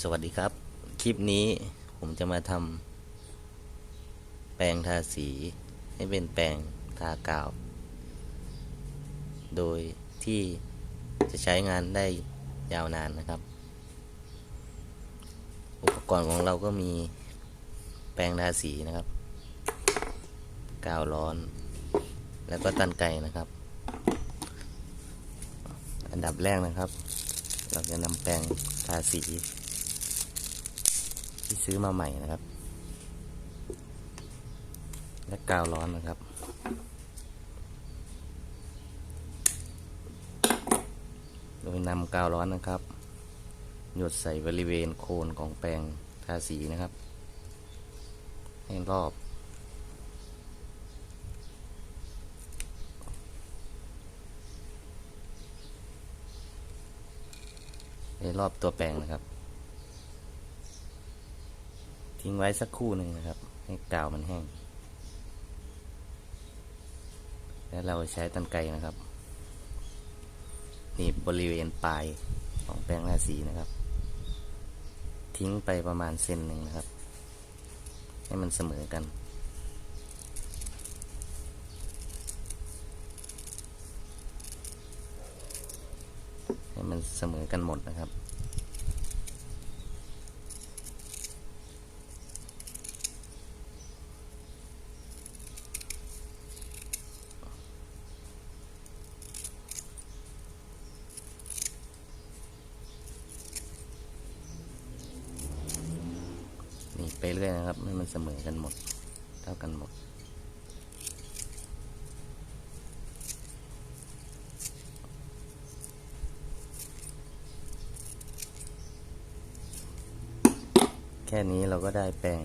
สวัสดีครับ คลิปนี้ผมจะมาทำแปรงทาสี ให้เป็นแปรงทากาว โดยที่จะใช้งานได้ยาวนานนะครับ อุปกรณ์ของเราก็มีแปรงทาสีนะครับ กาวร้อน แล้วก็ตันไก่นะครับ อันดับแรกนะครับ เราจะนำแปรงทาสี ที่ซื้อมาใหม่นะครับ และกาวร้อนนะครับ โดยนำกาวร้อนนะครับ หยดใส่บริเวณโคนของแปรงทาสีนะครับ ให้รอบให้รอบตัวแปรงนะครับ ทิ้งไว้สักครู่หนึ่งนะครับ ให้กาวมันแห้ง แล้วเราใช้ตันไกนะครับหนีบบริเวณปลายของแปรงทาสีนะครับ ทิ้งไปประมาณเซนหนึ่งนะครับ ให้มันเสมอกันให้มันเสมอกันหมดนะครับ นี่ไปเรื่อยนะครับ ให้มันเสมอกันหมด เท่ากันหมด แค่นี้เราก็ได้แปรง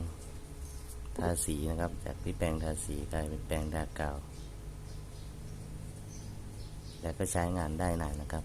ทาสีนะครับ จากที่แปรงทาสีกลายเป็นแปรงทากาว แล้วก็ใช้งานได้นานนะครับ